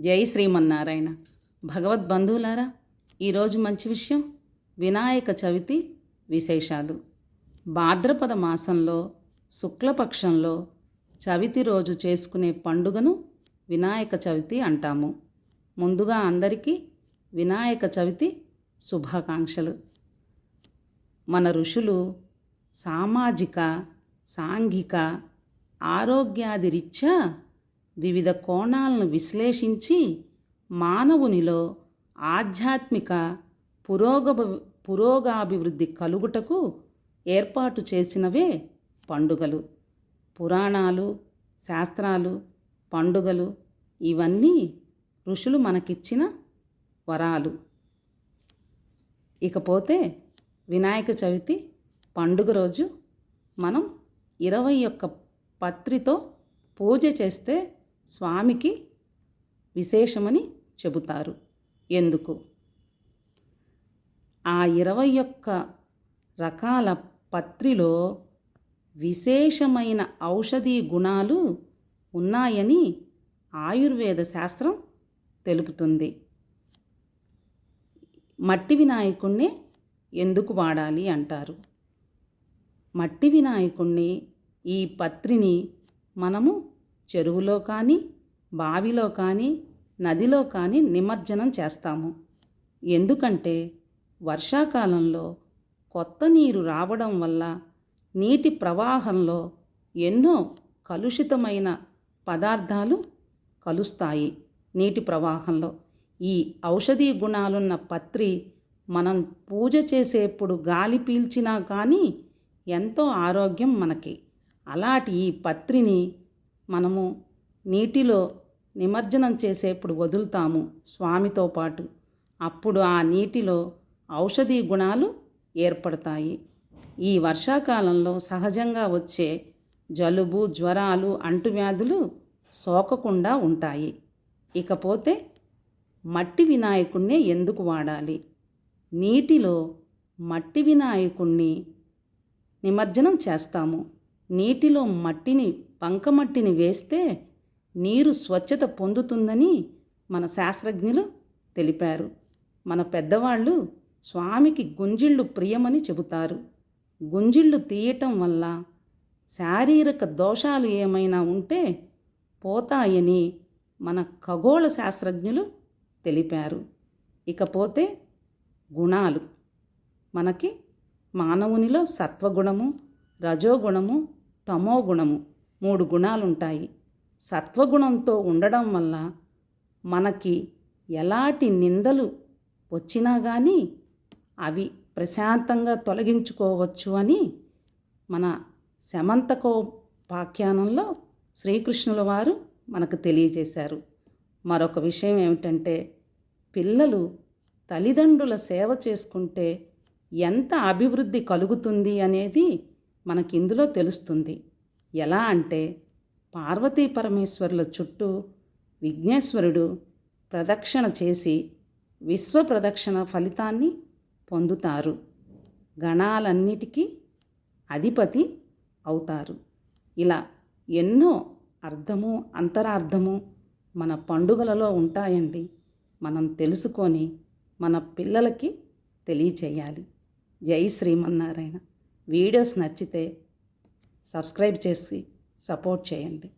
జై శ్రీమన్నారాయణ. భగవద్బంధువులారా ఈరోజు మంచి విషయం వినాయక చవితి విశేషాలు. భాద్రపద మాసంలో శుక్లపక్షంలో చవితి రోజు చేసుకునే పండుగను వినాయక చవితి అంటాము. ముందుగా అందరికీ వినాయక చవితి శుభాకాంక్షలు. మన ఋషులు సామాజిక సాంఘిక ఆరోగ్యాది రీత్యా వివిధ కోణాలను విశ్లేషించి మానవునిలో ఆధ్యాత్మిక పురోగ పురోగాభివృద్ధి కలుగుటకు ఏర్పాటు చేసినవే పండుగలు. పురాణాలు శాస్త్రాలు పండుగలు ఇవన్నీ ఋషులు మనకిచ్చిన వరాలు. ఇకపోతే వినాయక చవితి పండుగ రోజు మనం ఇరవై ఒక్క పత్రితో పూజ చేస్తే స్వామికి విశేషమని చెబుతారు. ఎందుకు? ఆ ఇరవై ఒక్క రకాల పత్రిలో విశేషమైన ఔషధీ గుణాలు ఉన్నాయని ఆయుర్వేద శాస్త్రం తెలుపుతుంది. మట్టి వినాయకుణ్ణి ఎందుకు వాడాలి అంటారు? మట్టి వినాయకుణ్ణి ఈ పత్రిని మనము చెరువులో కానీ బావిలో కానీ నదిలో కానీ నిమజ్జనం చేస్తాము. ఎందుకంటే వర్షాకాలంలో కొత్త నీరు రావడం వల్ల నీటి ప్రవాహంలో ఎన్నో కలుషితమైన పదార్థాలు కలుస్తాయి నీటి ప్రవాహంలో. ఈ ఔషధీ గుణాలున్న పత్రి మనం పూజ చేసేప్పుడు గాలి పీల్చినా కానీ ఎంతో ఆరోగ్యం మనకి. అలాంటి ఈ పత్రిని మనము నీటిలో నిమజ్జనం చేసేప్పుడు వదులుతాము స్వామితో పాటు. అప్పుడు ఆ నీటిలో ఔషధీ గుణాలు ఏర్పడతాయి. ఈ వర్షాకాలంలో సహజంగా వచ్చే జలుబు జ్వరాలు అంటువ్యాధులు సోకకుండా ఉంటాయి. ఇకపోతే మట్టి వినాయకుణ్ణి ఎందుకు వాడాలి? నీటిలో మట్టి వినాయకుణ్ణి నిమజ్జనం చేస్తాము. నీటిలో మట్టిని బంకమట్టిని వేస్తే నీరు స్వచ్ఛత పొందుతుందని మన శాస్త్రజ్ఞులు తెలిపారు. మన పెద్దవాళ్ళు స్వామికి గుంజిళ్ళు ప్రియమని చెబుతారు. గుంజిళ్ళు తీయటం వల్ల శారీరక దోషాలు ఏమైనా ఉంటే పోతాయని మన ఖగోళ శాస్త్రజ్ఞులు తెలిపారు. ఇకపోతే గుణాలు. మనకి మానవునిలో సత్వగుణము రజోగుణము తమోగుణము మూడు గుణాలుంటాయి. సత్వగుణంతో ఉండడం వల్ల మనకి ఎలాంటి నిందలు వచ్చినా కానీ అవి ప్రశాంతంగా తొలగించుకోవచ్చు అని మన శమంతకోపాఖ్యానంలో శ్రీకృష్ణుల వారు మనకు తెలియజేశారు. మరొక విషయం ఏమిటంటే పిల్లలు తల్లిదండ్రుల సేవ చేసుకుంటే ఎంత అభివృద్ధి కలుగుతుంది అనేది మనకి ఇందులో తెలుస్తుంది. ఎలా అంటే పార్వతీ పరమేశ్వరుల చుట్టూ విఘ్నేశ్వరుడు ప్రదక్షిణ చేసి విశ్వ ప్రదక్షిణ ఫలితాన్ని పొందుతారు. గణాలన్నిటికీ అధిపతి అవుతారు. ఇలా ఎన్నో అర్థము అంతరార్థము మన పండుగలలో ఉంటాయండి. మనం తెలుసుకొని మన పిల్లలకి తెలియచేయాలి. జై శ్రీమన్నారాయణ. వీడియోస్ నచ్చితే సబ్స్క్రైబ్ చేసి సపోర్ట్ చేయండి.